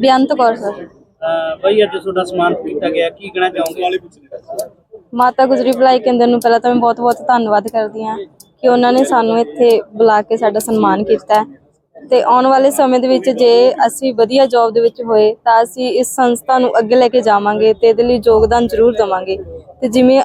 ਬੇਅੰਤ Kaur sir. ਅਹ ਬਈ ਅੱਜ ਤੁਹਾਡਾ ਸਨਮਾਨ ਕੀਤਾ ਗਿਆ ਕੀ ਕਹਿਣਾ ਚਾਹੋਗੇ? ਮਾਤਾ ਗੁਜਰੀ ਭਲਾਈ ਕੇਂਦਰ ਨੂੰ ਪਹਿਲਾਂ ਤਾਂ ਮੈਂ ਬਹੁਤ-ਬਹੁਤ ਧੰਨਵਾਦ ਕਰਦੀ ਹਾਂ ਕਿ ਉਹਨਾਂ ਨੇ ਸਾਨੂੰ ਇੱਥੇ ਬੁਲਾ ਕੇ ਸਾਡਾ ਸਨਮਾਨ ਕੀਤਾ ਹੈ। ਤੇ ਆਉਣ ਵਾਲੇ ਸਮੇਂ ਦੇ ਵਿੱਚ ਜੇ ਅਸੀਂ ਵਧੀਆ ਜੌਬ ਦੇ ਵਿੱਚ ਹੋਏ ਤਾਂ ਅਸੀਂ ਇਸ ਸੰਸਥਾ ਨੂੰ ਅੱਗੇ ਲੈ ਕੇ ਜਾਵਾਂਗੇ ਤੇ ਇਹਦੇ ਲਈ ਯੋਗਦਾਨ ਜ਼ਰੂਰ ਦੇਵਾਂਗੇ। ਤੇ ਜਿਵੇਂ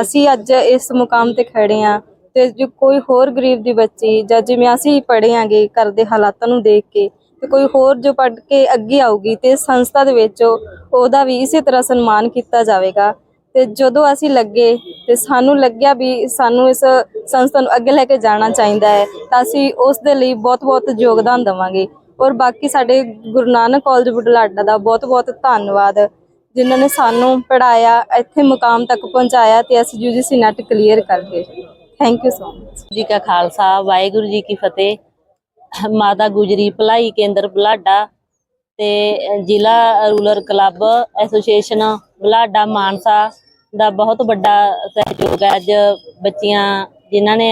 ਅਸੀਂ ਅੱਜ ਇਸ ਮੁਕਾਮ ਤੇ ਖੜੇ ਆ ਤੇ ਜੋ ਕੋਈ ਹੋਰ ਗਰੀਬ ਦੀ ਬੱਚੀ ਜਾਂ ਜਿਵੇਂ ਅਸੀਂ ਪੜ੍ਹੇ ਆਂਗੇ ਘਰ ਦੇ ਹਾਲਾਤਾਂ ਨੂੰ ਦੇਖ ਕੇ ਤੇ ਕੋਈ ਹੋਰ ਜੋ ਪੜ੍ਹ ਕੇ ਅੱਗੇ ਆਊਗੀ ਤੇ ਸੰਸਥਾ ਦੇ ਵਿੱਚ ਉਹਦਾ ਵੀ ਇਸੇ ਤਰ੍ਹਾਂ ਸਨਮਾਨ ਕੀਤਾ ਜਾਵੇਗਾ। ਤੇ ਜਦੋਂ ਅਸੀਂ ਲੱਗੇ ਤੇ ਸਾਨੂੰ ਲੱਗਿਆ ਵੀ ਸਾਨੂੰ ਇਸ ਸੰਸਥਾ ਨੂੰ ਅੱਗੇ ਲੈ ਕੇ ਜਾਣਾ ਚਾਹੀਦਾ ਹੈ, ਤਾਂ ਅਸੀਂ ਉਸ ਦੇ ਲਈ ਬਹੁਤ-ਬਹੁਤ ਯੋਗਦਾਨ ਦੇਵਾਂਗੇ। ਔਰ ਬਾਕੀ ਸਾਡੇ ਗੁਰੂ ਨਾਨਕ ਕਾਲਜ ਬੁਢਲਾਡਾ ਦਾ ਬਹੁਤ-ਬਹੁਤ ਧੰਨਵਾਦ, ਜਿਨ੍ਹਾਂ ਨੇ ਸਾਨੂੰ ਪੜਾਇਆ ਇੱਥੇ ਮੁਕਾਮ ਤੱਕ ਪਹੁੰਚਾਇਆ ਤੇ ਅਸੀਂ ਯੂਜੀਸੀ ਨੈਟ ਕਲੀਅਰ ਕਰਕੇ। ਥੈਂਕ ਯੂ ਸੋ ਮਚ ਜੀ ਕਾ ਖਾਲਸਾ, ਵਾਹਿਗੁਰੂ ਜੀ ਕੀ ਫਤਿਹ। ਮਾਤਾ ਗੁਜਰੀ ਭਲਾਈ ਕੇਂਦਰ ਬਲਾਡਾ ਤੇ ਜ਼ਿਲ੍ਹਾ ਰੂਰਲ ਕਲੱਬ ਐਸੋਸੀਏਸ਼ਨ ਬਲਾਡਾ ਮਾਨਸਾ ਦਾ ਬਹੁਤ ਵੱਡਾ ਸਹਿਯੋਗ ਹੈ। ਅੱਜ ਬੱਚੀਆਂ ਜਿਨ੍ਹਾਂ ਨੇ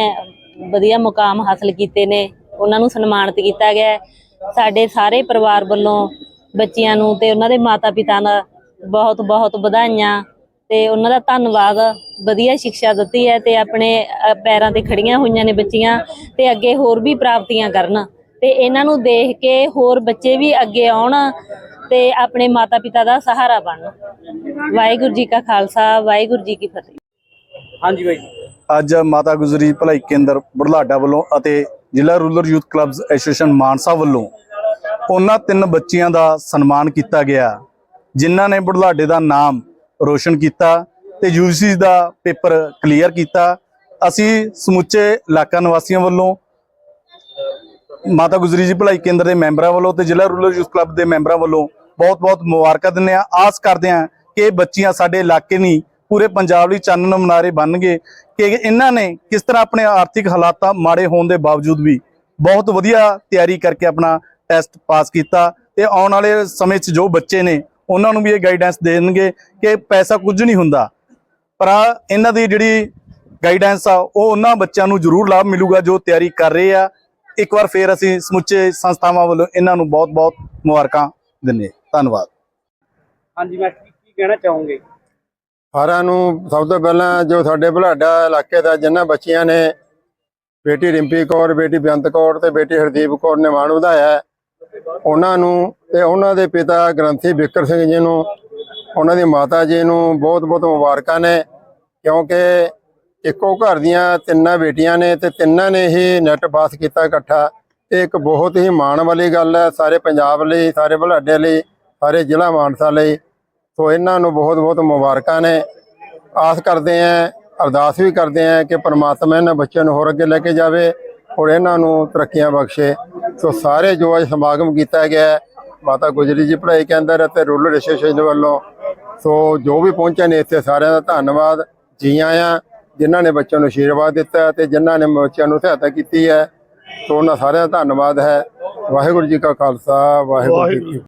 ਵਧੀਆ ਮੁਕਾਮ ਹਾਸਲ ਕੀਤੇ ਨੇ, ਉਹਨਾਂ ਨੂੰ ਸਨਮਾਨਿਤ ਕੀਤਾ ਗਿਆ ਸਾਡੇ ਸਾਰੇ ਪਰਿਵਾਰ ਵੱਲੋਂ ਬੱਚਿਆਂ ਨੂੰ ਤੇ ਉਹਨਾਂ ਦੇ ਮਾਤਾ ਪਿਤਾ ਦਾ ਬਹੁਤ ਬਹੁਤ ਵਧਾਈਆਂ ਤੇ ਉਹਨਾਂ ਦਾ ਧੰਨਵਾਦ, ਵਧੀਆ ਸਿੱਖਿਆ ਦਿੱਤੀ ਹੈ ਤੇ ਆਪਣੇ ਪੈਰਾਂ ਤੇ ਖੜੀਆਂ ਹੋਈਆਂ ਨੇ ਬੱਚੀਆਂ ਤੇ ਅੱਗੇ ਹੋਰ ਵੀ ਪ੍ਰਾਪਤੀਆਂ ਕਰਨ। ਤੇ ਇਹਨਾਂ ਨੂੰ ਦੇਖ ਕੇ ਹੋਰ ਬੱਚੇ ਵੀ ਅੱਗੇ ਆਉਣ ਤੇ ਆਪਣੇ ਮਾਤਾ ਪਿਤਾ ਦਾ ਸਹਾਰਾ ਬਣਨ। ਵਾਹਿਗੁਰੂ ਜੀ ਕਾ ਖਾਲਸਾ ਵਾਹਿਗੁਰੂ ਜੀ ਕੀ ਫਤਿਹ। ਹਾਂਜੀ ਬਾਈ ਅੱਜ ਮਾਤਾ ਗੁਜਰੀ ਭਲਾਈ ਕੇਂਦਰ ਬੁਢਲਾਡਾ ਵੱਲੋਂ ਅਤੇ ਜ਼ਿਲ੍ਹਾ rural youth clubs association Mansa ਵੱਲੋਂ ਉਹਨਾਂ ਤਿੰਨ ਬੱਚੀਆਂ ਦਾ ਸਨਮਾਨ ਕੀਤਾ ਗਿਆ ਜਿਨ੍ਹਾਂ ਨੇ ਬੁਢਲਾਡੇ ਦਾ ਨਾਮ ਰੋਸ਼ਨ ਕੀਤਾ ਤੇ ਯੂਜੀਸੀ ਦਾ ਪੇਪਰ ਕਲੀਅਰ ਕੀਤਾ। ਅਸੀਂ ਸਮੁੱਚੇ ਇਲਾਕਾ ਨਿਵਾਸੀਆਂ ਵੱਲੋਂ ਮਾਤਾ ਗੁਜਰੀ ਜੀ ਭਲਾਈ ਕੇਂਦਰ ਦੇ ਮੈਂਬਰਾਂ ਵੱਲੋਂ ਤੇ ਜ਼ਿਲ੍ਹਾ ਰੂਰਲ ਯੂਥ ਕਲੱਬ ਦੇ ਮੈਂਬਰਾਂ ਵੱਲੋਂ ਬਹੁਤ-ਬਹੁਤ ਮੁਬਾਰਕਾਂ ਦਿੰਦੇ ਆ ਆਸ ਕਰਦੇ ਆ ਕਿ ਬੱਚੀਆਂ ਸਾਡੇ ਇਲਾਕੇ ਨਹੀਂ, ਪੂਰੇ ਪੰਜਾਬ ਲਈ ਚਾਨਣ ਮਨਾਰੇ ਬਣਨਗੇ ਕਿ ਇਹਨਾਂ ਨੇ ਕਿਸ ਤਰ੍ਹਾਂ ਆਪਣੇ ਆਰਥਿਕ ਹਾਲਾਤਾਂ ਮਾੜੇ ਹੋਣ ਦੇ ਬਾਵਜੂਦ ਵੀ ਬਹੁਤ ਵਧੀਆ ਤਿਆਰੀ ਕਰਕੇ ਆਪਣਾ ਟੈਸਟ ਪਾਸ ਕੀਤਾ ਤੇ ਆਉਣ ਵਾਲੇ ਸਮੇਂ 'ਚ ਜੋ ਬੱਚੇ ਨੇ ਉਹਨਾਂ ਨੂੰ ਵੀ ਇਹ ਗਾਈਡੈਂਸ ਦੇਣਗੇ ਕਿ ਪੈਸਾ ਕੁਝ ਨਹੀਂ ਹੁੰਦਾ। ਪਰ ਆਹ ਇਹਨਾਂ ਦੀ ਜਿਹੜੀ ਗਾਈਡੈਂਸ ਆ, ਉਹ ਉਹਨਾਂ ਬੱਚਿਆਂ ਨੂੰ ਜ਼ਰੂਰ ਲਾਭ ਮਿਲੂਗਾ ਜੋ ਤਿਆਰੀ ਕਰ ਰਹੇ ਆ। ਇੱਕ ਵਾਰ ਫੇਰ ਅਸੀਂ ਸਮੁੱਚੇ ਸੰਸਥਾਵਾਂ ਵੱਲੋਂ ਇਹਨਾਂ ਨੂੰ ਬਹੁਤ-ਬਹੁਤ ਮੁਬਾਰਕਾਂ ਦਿੰਦੇ ਹਾਂ। ਧੰਨਵਾਦ ਹਾਂਜੀ ਮੈਂ ਕੀ ਕੀ ਕਹਿਣਾ ਚਾਹੋਗੇ ਸਾਰਿਆਂ ਨੂੰ ਸਭ ਤੋਂ ਪਹਿਲਾਂ ਜੋ ਸਾਡੇ ਬੁਢਲਾਡਾ ਇਲਾਕੇ ਦਾ ਜਿਨ੍ਹਾਂ ਬੱਚੀਆਂ ਨੇ ਬੇਟੀ ਰਿੰਪੀ ਕੌਰ ਬੇਟੀ ਬੇਅੰਤ ਕੌਰ ਤੇ ਬੇਟੀ ਹਰਦੀਪ ਕੌਰ ਨੇ ਮਾਣ ਵਧਾਇਆ ਉਹਨਾਂ ਨੂੰ ਤੇ ਉਹਨਾਂ ਦੇ ਪਿਤਾ ਗ੍ਰੰਥੀ ਬਿਕਰ ਸਿੰਘ ਜੀ ਨੂੰ ਉਹਨਾਂ ਦੀ ਮਾਤਾ ਜੀ ਨੂੰ ਬਹੁਤ-ਬਹੁਤ ਮੁਬਾਰਕਾਂ ਨੇ ਕਿਉਂਕਿ ਇੱਕੋ ਘਰ ਦੀਆਂ ਤਿੰਨਾਂ ਬੇਟੀਆਂ ਨੇ ਤੇ ਤਿੰਨਾਂ ਨੇ ਹੀ ਨੈਟ ਪਾਸ ਕੀਤਾ ਇਕੱਠਾ। ਇਹ ਇੱਕ ਬਹੁਤ ਹੀ ਮਾਣ ਵਾਲੀ ਗੱਲ ਹੈ ਸਾਰੇ ਪੰਜਾਬ ਲਈ, ਸਾਰੇ ਬੁਢਲਾਡੇ ਲਈ, ਸਾਰੇ ਜ਼ਿਲ੍ਹਾ ਮਾਨਸਾ ਲਈ। ਸੋ ਇਹਨਾਂ ਨੂੰ ਬਹੁਤ ਬਹੁਤ ਮੁਬਾਰਕਾਂ ਨੇ। ਆਸ ਕਰਦੇ ਆਂ ਅਰਦਾਸ ਵੀ ਕਰਦੇ ਆਂ ਕਿ ਪਰਮਾਤਮਾ ਇਹਨਾਂ ਬੱਚਿਆਂ ਨੂੰ ਹੋਰ ਅੱਗੇ ਲੈ ਕੇ ਜਾਵੇ ਔਰ ਇਹਨਾਂ ਨੂੰ ਤਰੱਕੀਆਂ ਬਖਸ਼ੇ। ਸੋ ਸਾਰੇ ਜੋ ਅੱਜ ਸਮਾਗਮ ਕੀਤਾ ਗਿਆ ਮਾਤਾ ਗੁਜਰੀ ਜੀ ਪੜ੍ਹਾਈ ਕੇਂਦਰ ਅਤੇ ਰੂਰਲ ਐਸੋਸੀਏਸ਼ਨ ਵੱਲੋਂ। ਸੋ ਜੋ ਵੀ ਪਹੁੰਚੇ ਨੇ ਇੱਥੇ ਸਾਰਿਆਂ ਦਾ ਧੰਨਵਾਦ। ਜੀ ਆਇਆਂ। ਜਿਨ੍ਹਾਂ ਨੇ ਬੱਚਿਆਂ ਨੂੰ ਆਸ਼ੀਰਵਾਦ ਦਿੱਤਾ ਤੇ ਜਿਨ੍ਹਾਂ ਨੇ ਬੱਚਿਆਂ ਨੂੰ ਸਹਾਇਤਾ ਕੀਤੀ ਹੈ, ਸੋ ਉਹਨਾਂ ਸਾਰਿਆਂ ਦਾ ਧੰਨਵਾਦ ਹੈ। ਵਾਹਿਗੁਰੂ ਜੀ ਕਾ ਖਾਲਸਾ, ਵਾਹਿਗੁਰੂ ਜੀ ਕੀ